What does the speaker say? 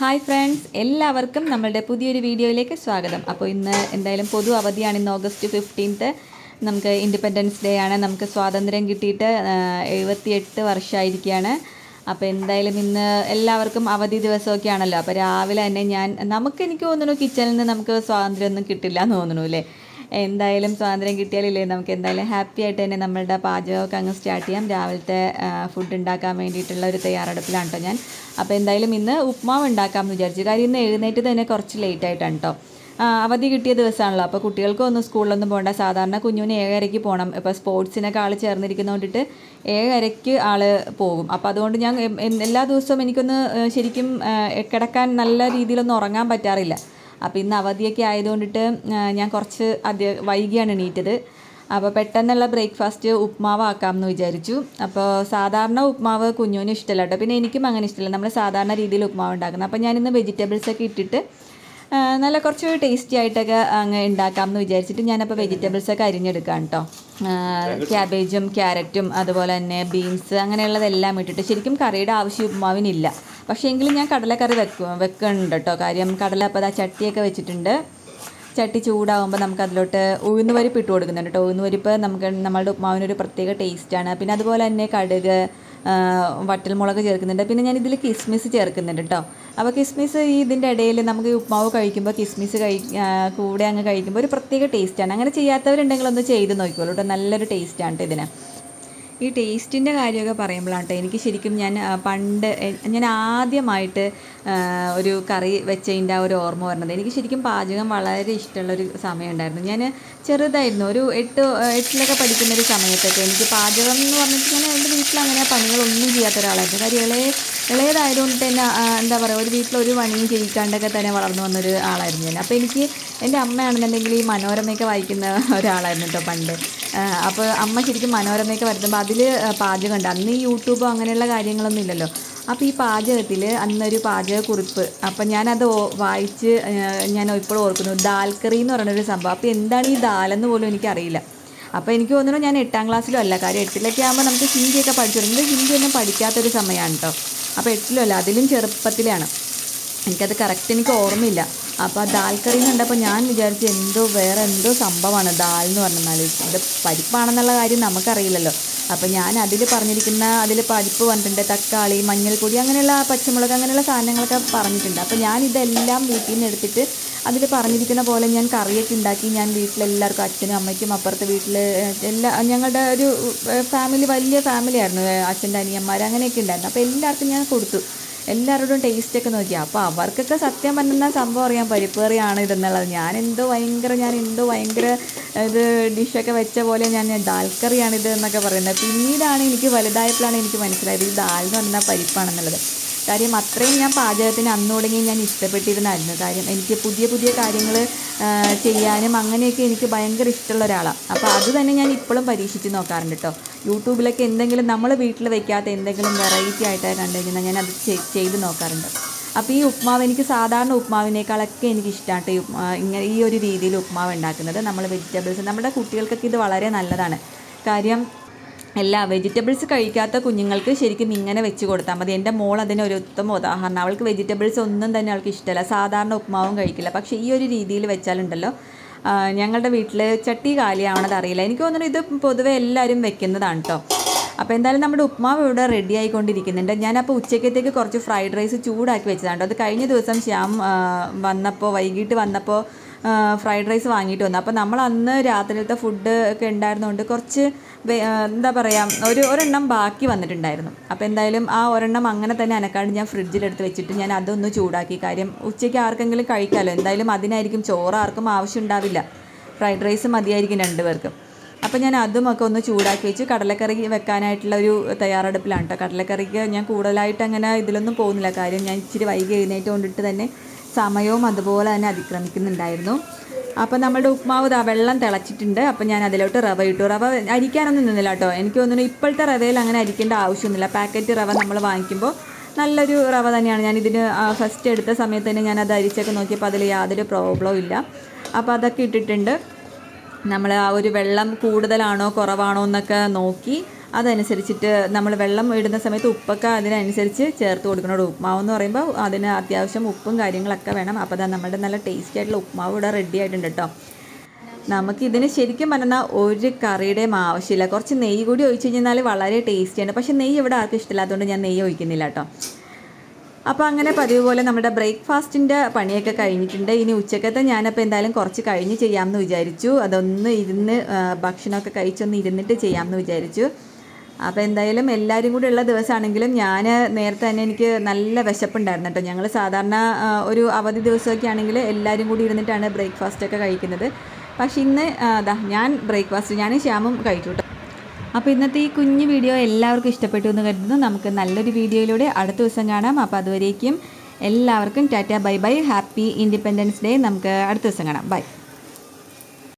Hi friends എല്ലാവർക്കും നമ്മളുടെ പുതിയൊരു വീഡിയോയിലേക്ക് സ്വാഗതം. അപ്പോൾ ഇന്ന് എന്തായാലും പൊതു അവധിയാണ് ഇന്ന് ഓഗസ്റ്റ് ഫിഫ്റ്റീൻത്ത് നമുക്ക് ഇൻഡിപെൻഡൻസ് ഡേ ആണ്. നമുക്ക് സ്വാതന്ത്ര്യം കിട്ടിയിട്ട് എഴുപത്തിയെട്ട് വർഷമായിരിക്കുകയാണ്. അപ്പോൾ എന്തായാലും ഇന്ന് എല്ലാവർക്കും അവധി ദിവസമൊക്കെ ആണല്ലോ അപ്പോൾ രാവിലെ തന്നെ ഞാൻ നമുക്ക് എനിക്ക് തോന്നുന്നു കിച്ചണിൽ നിന്ന് നമുക്ക് സ്വാതന്ത്ര്യമൊന്നും കിട്ടില്ല എന്ന് തോന്നുന്നു അല്ലേ? എന്തായാലും സ്വാതന്ത്ര്യം കിട്ടിയാലില്ലേ? നമുക്ക് എന്തായാലും ഹാപ്പി ആയിട്ട് തന്നെ നമ്മളുടെ പാചകമൊക്കെ അങ്ങ് സ്റ്റാർട്ട് ചെയ്യാം. രാവിലത്തെ ഫുഡ് ഉണ്ടാക്കാൻ വേണ്ടിയിട്ടുള്ള ഒരു തയ്യാറെടുപ്പിലാണ് കേട്ടോ ഞാൻ. അപ്പോൾ എന്തായാലും ഇന്ന് ഉപ്മാവ് ഉണ്ടാക്കാമെന്ന് വിചാരിച്ചു. കാര്യം ഇന്ന് എഴുന്നേറ്റ് തന്നെ കുറച്ച് ലേറ്റ് ആയിട്ടാണ് കേട്ടോ അവധി കിട്ടിയ ദിവസമാണല്ലോ അപ്പോൾ കുട്ടികൾക്കൊന്നും സ്കൂളിലൊന്നും പോകണ്ട സാധാരണ കുഞ്ഞുവിന് ഏഴരയ്ക്ക് പോകണം ഇപ്പോൾ സ്പോർട്സിനൊക്കെ ആൾ ചേർന്നിരിക്കുന്നതുകൊണ്ടിട്ട് ഏഴരയ്ക്ക് ആൾ പോകും. അപ്പോൾ അതുകൊണ്ട് ഞാൻ എല്ലാ ദിവസവും എനിക്കൊന്ന് ശരിക്കും കിടക്കാൻ നല്ല രീതിയിലൊന്നും ഉറങ്ങാൻ പറ്റാറില്ല. അപ്പോൾ ഇന്ന് അവധിയൊക്കെ ആയതുകൊണ്ടിട്ട് ഞാൻ കുറച്ച് അധിക വൈകിയാണ് എണീറ്റത്. അപ്പോൾ പെട്ടെന്നുള്ള ബ്രേക്ക്ഫാസ്റ്റ് ഉപ്മാവ് ആക്കാമെന്ന് വിചാരിച്ചു. അപ്പോൾ സാധാരണ ഉപ്മാവ് കുഞ്ഞുവിന് ഇഷ്ടമല്ല കേട്ടോ പിന്നെ എനിക്കും അങ്ങനെ ഇഷ്ടമല്ല നമ്മൾ സാധാരണ രീതിയിൽ ഉപ്മാവ് ഉണ്ടാക്കുന്നത്. അപ്പോൾ ഞാനിന്ന് വെജിറ്റബിൾസൊക്കെ ഇട്ടിട്ട് നല്ല കുറച്ച് ടേസ്റ്റി ആയിട്ടൊക്കെ അങ്ങ് ഉണ്ടാക്കാം എന്ന് വിചാരിച്ചിട്ട് ഞാനപ്പോൾ വെജിറ്റബിൾസ് ഒക്കെ അരിഞ്ഞെടുക്കാം കേട്ടോ ക്യാബേജും ക്യാരറ്റും അതുപോലെ തന്നെ ബീൻസ് അങ്ങനെയുള്ളതെല്ലാം ഇട്ടിട്ട് ശരിക്കും കറിയുടെ ആവശ്യം ഉപ്പുമാവിനില്ല പക്ഷേ എങ്കിലും ഞാൻ കടലക്കറി വെക്കും വെക്കുന്നുണ്ട് കേട്ടോ കാര്യം കടല അപ്പോൾ ആ ചട്ടിയൊക്കെ വെച്ചിട്ടുണ്ട്. ചട്ടി ചൂടാവുമ്പോൾ നമുക്ക് അതിലോട്ട് ഉഴുന്ന് പരിപ്പ് ഇട്ട് കൊടുക്കുന്നുണ്ട് കേട്ടോ ഉഴുന്ന് പരിപ്പ് നമുക്ക് നമ്മളുടെ ഉപ്പുമാവിനൊരു പ്രത്യേക ടേസ്റ്റാണ് പിന്നെ അതുപോലെ തന്നെ കടുക് വറ്റൽമുളക് ചേർക്കുന്നുണ്ട്. പിന്നെ ഞാൻ ഇതിൽ കിസ്മിസ് ചേർക്കുന്നുണ്ട് കേട്ടോ അപ്പോൾ കിസ്മിസ് ഈ ഇതിന്റെ ഇടയിൽ നമുക്ക് ഉപ്മാവ് കഴിക്കുമ്പോൾ കിസ്മിസ് കഴി കൂടെ അങ്ങ് കഴിക്കുമ്പോൾ ഒരു പ്രത്യേക ടേസ്റ്റാണ് അങ്ങനെ ചെയ്യാത്തവരുണ്ടെങ്കിൽ ഒന്ന് ചെയ്ത് നോക്കിക്കോളൂ കേട്ടോ നല്ലൊരു ടേസ്റ്റാണ് കേട്ടോ ഇതിന്. ഈ ടേസ്റ്റിന്റെ കാര്യമൊക്കെ പറയുമ്പോഴാണ് കേട്ടോ എനിക്ക് ശരിക്കും ഞാൻ പണ്ട് ഞാൻ ആദ്യമായിട്ട് ഒരു കറി വെച്ചതിന്റെ ആ ഒരു ഓർമ്മ വരുന്നത്. എനിക്ക് ശരിക്കും പാചകം വളരെ ഇഷ്ടമുള്ളൊരു സമയമുണ്ടായിരുന്നു. ഞാൻ ചെറുതായിരുന്നു. ഒരു എട്ട് എട്ടിലൊക്കെ പഠിക്കുന്ന ഒരു സമയത്തൊക്കെ എനിക്ക് പാചകം എന്ന് പറഞ്ഞിട്ട് ഞാൻ എന്റെ വീട്ടിൽ അങ്ങനെ പണികളൊന്നും ചെയ്യാത്ത ഒരാളായിരുന്നു. കാര്യം ഇളയ ഇളയതായതുകൊണ്ട് തന്നെ എന്താ പറയുക ഒരു വീട്ടിൽ ഒരു പണിയും ചെയ്യിക്കാണ്ടൊക്കെ തന്നെ വളർന്നു വന്നൊരു ആളായിരുന്നു ഞാൻ. അപ്പോൾ എനിക്ക് എന്റെ അമ്മയാണെന്നുണ്ടെങ്കിൽ ഈ മനോരമയൊക്കെ വായിക്കുന്ന ഒരാളായിരുന്നു കേട്ടോ പണ്ട്. അപ്പോൾ അമ്മ ശരിക്കും മനോരമയൊക്കെ വരുത്തുമ്പോൾ അതിൽ പാചകം ഉണ്ട് അന്ന് ഈ യൂട്യൂബോ അങ്ങനെയുള്ള കാര്യങ്ങളൊന്നും ഇല്ലല്ലോ. അപ്പോൾ ഈ പാചകത്തിൽ അന്നൊരു പാചകക്കുറിപ്പ്. അപ്പം ഞാനത് വായിച്ച് ഞാൻ ഇപ്പോഴും ഓർക്കുന്നു. ദാൽക്കറി എന്ന് പറയുന്നൊരു സംഭവം. അപ്പോൾ എന്താണ് ഈ ദാലെന്ന് പോലും എനിക്കറിയില്ല. അപ്പോൾ എനിക്ക് തോന്നുന്നു ഞാൻ എട്ടാം ക്ലാസ്സിലും അല്ല. കാര്യം എട്ടിലൊക്കെ ആകുമ്പോൾ നമുക്ക് ഹിന്ദിയൊക്കെ പഠിച്ചു തുടങ്ങി. ഹിന്ദി ഒന്നും പഠിക്കാത്തൊരു സമയമാണ് കേട്ടോ അപ്പോൾ എട്ടിലും അല്ല അതിലും ചെറുപ്പത്തിലാണ്. എനിക്കത് കറക്റ്റ് എനിക്ക് ഓർമ്മയില്ല. അപ്പോൾ ആ ദാൽ കറി കണ്ടപ്പോൾ ഞാൻ വിചാരിച്ചു എന്തോ വേറെ എന്തോ സംഭവമാണ് ദാൽ എന്ന് പറഞ്ഞാൽ ഇത് പരിപ്പാണെന്നുള്ള കാര്യം നമുക്കറിയില്ലല്ലോ. അപ്പോൾ ഞാൻ അതിൽ പറഞ്ഞിരിക്കുന്ന അതിൽ പരിപ്പ് പറഞ്ഞിട്ടുണ്ട് തക്കാളി മഞ്ഞൾപ്പൊടി അങ്ങനെയുള്ള പച്ചമുളക് അങ്ങനെയുള്ള സാധനങ്ങളൊക്കെ പറഞ്ഞിട്ടുണ്ട്. അപ്പോൾ ഞാൻ ഇതെല്ലാം വീട്ടിൽ നിന്ന് എടുത്തിട്ട് അതിൽ പറഞ്ഞിരിക്കുന്ന പോലെ ഞാൻ കറിയൊക്കെ ഉണ്ടാക്കി ഞാൻ വീട്ടിലെല്ലാവർക്കും അച്ഛനും അമ്മയ്ക്കും അപ്പുറത്തെ വീട്ടിൽ എല്ലാ ഞങ്ങളുടെ ഒരു ഫാമിലി വലിയ ഫാമിലി ആയിരുന്നു അച്ഛന്റെ അനിയന്മാർ അങ്ങനെയൊക്കെ ഉണ്ടായിരുന്നു. അപ്പോൾ എല്ലാവർക്കും ഞാൻ കൊടുത്തു. എല്ലാവരോടും ടേസ്റ്റ് ഒക്കെ നോക്കി. അപ്പോൾ അവർക്കൊക്കെ സത്യം പറഞ്ഞ സംഭവം അറിയാം. പരിപ്പ് കറിയാണ് ഇതെന്നുള്ളത്. ഞാൻ എന്തോ ഭയങ്കര ഞാൻ എന്തോ ഭയങ്കര ഇത് ഡിഷൊക്കെ വെച്ച പോലെ ഞാൻ ദാൽ കറിയാണിത് എന്നൊക്കെ പറയുന്നത്. പിന്നീടാണ് എനിക്ക് വലുതായപ്പോഴാണ് എനിക്ക് മനസ്സിലായത് ഈ ദാൽ എന്ന് പറഞ്ഞാൽ പരിപ്പാണെന്നുള്ളത്. കാര്യം അത്രയും ഞാൻ പാചകത്തിന് അന്ന് തുടങ്ങി ഞാൻ ഇഷ്ടപ്പെട്ടിരുന്നായിരുന്നു. കാര്യം എനിക്ക് പുതിയ പുതിയ കാര്യങ്ങൾ ചെയ്യാനും അങ്ങനെയൊക്കെ എനിക്ക് ഭയങ്കര ഇഷ്ടമുള്ള ഒരാളാണ് അപ്പോൾ അത് തന്നെ ഞാൻ ഇപ്പോഴും പരീക്ഷിച്ച് നോക്കാറുണ്ട് കേട്ടോ യൂട്യൂബിലൊക്കെ എന്തെങ്കിലും നമ്മൾ വീട്ടിൽ വയ്ക്കാത്ത എന്തെങ്കിലും വെറൈറ്റി ആയിട്ട് കണ്ടുകഴിഞ്ഞാൽ ഞാൻ അത് ചെയ്- ചെയ്ത് നോക്കാറുണ്ട്. അപ്പോൾ ഈ ഉപ്മാവ് എനിക്ക് സാധാരണ ഉപ്മാവിനേക്കാളൊക്കെ എനിക്ക് ഇഷ്ടമാണ് ഈ ഇങ്ങനെ ഈ ഒരു രീതിയിൽ ഉപ്മാവ് ഉണ്ടാക്കുന്നത്. നമ്മൾ വെജിറ്റബിൾസ് നമ്മുടെ കുട്ടികൾക്കൊക്കെ ഇത് വളരെ നല്ലതാണ്. കാര്യം എല്ലാ വെജിറ്റബിൾസ് കഴിക്കാത്ത കുഞ്ഞുങ്ങൾക്ക് ശരിക്കും ഇങ്ങനെ വെച്ച് കൊടുത്താൽ മതി. എന്റെ മോൾ അതിന് ഒരു ഉത്തമ ഉദാഹരണം. അവൾക്ക് വെജിറ്റബിൾസ് ഒന്നും തന്നെ അവൾക്ക് ഇഷ്ടമല്ല സാധാരണ ഉപ്മാവും കഴിക്കില്ല. പക്ഷേ ഈ ഒരു രീതിയിൽ വെച്ചാലുണ്ടല്ലോ. ഞങ്ങളുടെ വീട്ടിൽ ചട്ടി കാലിയാവണത് അറിയില്ല. എനിക്ക് തോന്നുന്നു ഇത് പൊതുവെ എല്ലാവരും വെക്കുന്നതാണ് കേട്ടോ അപ്പോൾ എന്തായാലും നമ്മുടെ ഉപ്മാവ് ഇവിടെ റെഡി ആയിക്കൊണ്ടിരിക്കുന്നുണ്ട്. ഞാനപ്പോൾ ഉച്ചക്കത്തേക്ക് കുറച്ച് ഫ്രൈഡ് റൈസ് ചൂടാക്കി വെച്ചതാണ് കേട്ടോ അത് കഴിഞ്ഞ ദിവസം ശ്യാം വന്നപ്പോൾ വൈകിട്ട് വന്നപ്പോൾ ഫ്രൈഡ് റൈസ് വാങ്ങിയിട്ട് വന്നു. അപ്പോൾ നമ്മൾ അന്ന് രാത്രിയിലത്തെ ഫുഡ് ഒക്കെ ഉണ്ടായിരുന്നുകൊണ്ട് കുറച്ച് എന്താ പറയുക ഒരു ഒരെണ്ണം ബാക്കി വന്നിട്ടുണ്ടായിരുന്നു. അപ്പോൾ എന്തായാലും ആ ഒരെണ്ണം അങ്ങനെ തന്നെ അനക്കാണ്ട് ഞാൻ ഫ്രിഡ്ജിലെടുത്ത് വെച്ചിട്ട് ഞാൻ അതൊന്ന് ചൂടാക്കി. കാര്യം ഉച്ചയ്ക്ക് ആർക്കെങ്കിലും കഴിക്കാമല്ലോ എന്തായാലും അതിനായിരിക്കും ചോറ് ആർക്കും ആവശ്യം ഉണ്ടാവില്ല. ഫ്രൈഡ് റൈസ് മതിയായിരിക്കും രണ്ടുപേർക്കും അപ്പോൾ ഞാൻ അതും ഒക്കെ ഒന്ന് ചൂടാക്കി വെച്ച് കടലക്കറി വെക്കാനായിട്ടുള്ള ഒരു തയ്യാറെടുപ്പിലാണ് കേട്ടോ കടലക്കറിക്ക് ഞാൻ കൂടുതലായിട്ട് അങ്ങനെ ഇതിലൊന്നും പോകുന്നില്ല. കാര്യം ഞാൻ ഇച്ചിരി വൈകി എഴുന്നേറ്റ് കൊണ്ടിട്ട് തന്നെ സമയവും അതുപോലെ തന്നെ അതിക്രമിക്കുന്നുണ്ടായിരുന്നു. അപ്പോൾ നമ്മുടെ ഉപ്മാവ് ഇതാ വെള്ളം തിളച്ചിട്ടുണ്ട്. അപ്പോൾ ഞാൻ അതിലോട്ട് റവ ഇട്ടു. റവ അരിക്കാനൊന്നും നിന്നില്ല കേട്ടോ. എനിക്ക് തോന്നുന്നു ഇപ്പോഴത്തെ റവയിൽ അങ്ങനെ അരിക്കേണ്ട ആവശ്യമൊന്നുമില്ല. പാക്കറ്റ് റവ നമ്മൾ വാങ്ങിക്കുമ്പോൾ നല്ലൊരു റവ തന്നെയാണ്. ഞാൻ ഇതിന് ഫസ്റ്റ് എടുത്ത സമയത്ത് തന്നെ ഞാൻ അത് അരിച്ചൊക്കെ നോക്കിയപ്പോൾ അതിൽ യാതൊരു പ്രോബ്ലവും ഇല്ല. അപ്പോൾ അതൊക്കെ ഇട്ടിട്ടുണ്ട്. നമ്മൾ ആ ഒരു വെള്ളം കൂടുതലാണോ കുറവാണോ എന്നൊക്കെ നോക്കി അതനുസരിച്ചിട്ട് നമ്മൾ വെള്ളം ഇടുന്ന സമയത്ത് ഉപ്പൊക്കെ അതിനനുസരിച്ച് ചേർത്ത് കൊടുക്കണം. ഉപ്മാവ് എന്ന് പറയുമ്പോൾ അതിന് അത്യാവശ്യം ഉപ്പും കാര്യങ്ങളൊക്കെ വേണം. അപ്പോൾ അതാ നമ്മുടെ നല്ല ടേസ്റ്റി ആയിട്ടുള്ള ഉപ്മാവ് ഇവിടെ റെഡി ആയിട്ടുണ്ട് കേട്ടോ നമുക്കിതിന് ശരിക്കും പറഞ്ഞാൽ ഒരു കറിയുടെയും ആവശ്യമില്ല. കുറച്ച് നെയ്യ് കൂടി ഒഴിച്ച് കഴിഞ്ഞാൽ വളരെ ടേസ്റ്റിയാണ് പക്ഷേ നെയ്യ് ഇവിടെ ആർക്കും ഇഷ്ടമില്ലാത്തതുകൊണ്ട് ഞാൻ നെയ്യ് ഒഴിക്കുന്നില്ല കേട്ടോ അപ്പോൾ അങ്ങനെ പതിവ് പോലെ നമ്മുടെ ബ്രേക്ക്ഫാസ്റ്റിന്റെ പണിയൊക്കെ കഴിഞ്ഞിട്ടുണ്ട്. ഇനി ഉച്ചക്കത്തെ ഞാനപ്പോൾ എന്തായാലും കുറച്ച് കഴിഞ്ഞ് ചെയ്യാമെന്ന് വിചാരിച്ചു. അതൊന്ന് ഇരുന്ന് ഭക്ഷണമൊക്കെ കഴിച്ചൊന്ന് ഇരുന്നിട്ട് ചെയ്യാമെന്ന് വിചാരിച്ചു. അപ്പോൾ എന്തായാലും എല്ലാവരും കൂടി ഉള്ള ദിവസമാണെങ്കിലും ഞാൻ നേരത്തെ തന്നെ എനിക്ക് നല്ല വിശപ്പുണ്ടായിരുന്നു കേട്ടോ. ഞങ്ങൾ സാധാരണ ഒരു അവധി ദിവസമൊക്കെ ആണെങ്കിൽ എല്ലാവരും കൂടി ഇരുന്നിട്ടാണ് ബ്രേക്ക്ഫാസ്റ്റ് ഒക്കെ കഴിക്കുന്നത്. പക്ഷേ ഇന്ന് അതാ ഞാൻ ബ്രേക്ക്ഫാസ്റ്റ് ഞാൻ ശ്യാമും കഴിച്ചു അപ്പോൾ ഇന്നത്തെ ഈ കുഞ്ഞു വീഡിയോ എല്ലാവർക്കും ഇഷ്ടപ്പെട്ടു എന്ന് കരുതുന്നു. നമുക്ക് നല്ലൊരു വീഡിയോയിലൂടെ അടുത്ത ദിവസം കാണാം. അപ്പോൾ അതുവരേക്കും എല്ലാവർക്കും tata bye bye. Happy independence day. നമുക്ക് അടുത്ത ദിവസം കാണാം. ബൈ.